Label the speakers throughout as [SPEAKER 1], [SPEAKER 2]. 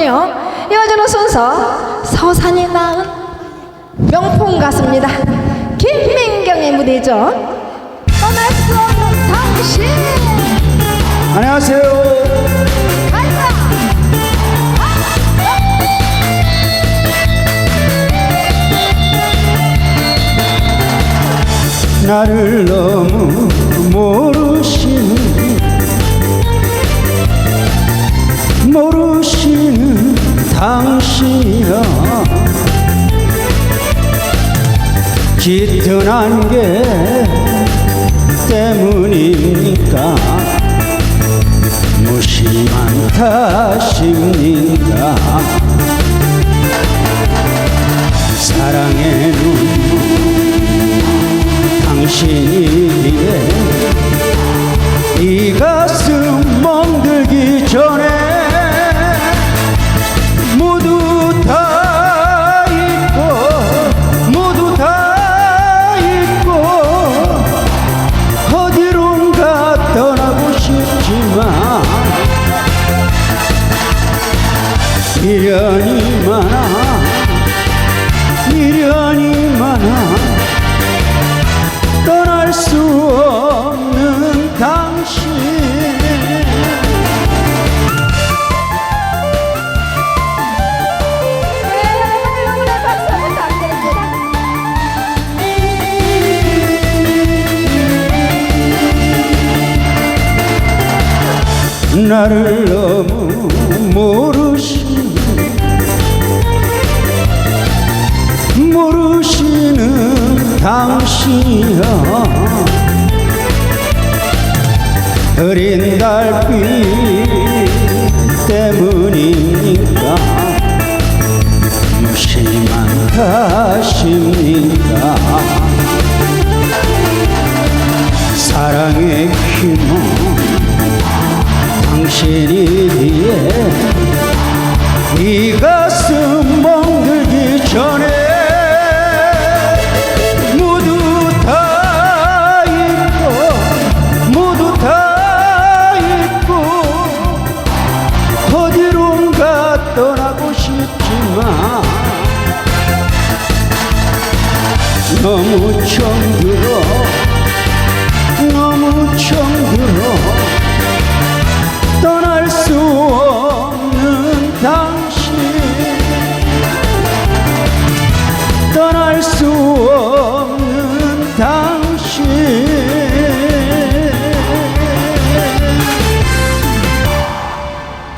[SPEAKER 1] 그렇군요. 이어지는 순서 서산이 낳은 명품 가수입니다. 김민경의 무대죠. 떠날 수 없는 당신.
[SPEAKER 2] 안녕하세요. 나를 너무 모르시는 당신이야 짙은 안개 때문입니까? 무심한 탓입니까? 사랑의 눈 당신이 미련이 많아. 미련이 많아. 떠날 수 없는 당신 나를 너무 모르시는 모르시는 당신이야 어린 달빛 때문입 당신이기에 이 가슴 멍들기 전에 모두 다 잊고 모두 다 잊고 어디론가 떠나고 싶지만 너무 정들어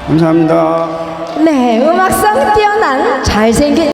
[SPEAKER 2] 감사합니다.
[SPEAKER 1] 네, 음악성 뛰어난 잘생긴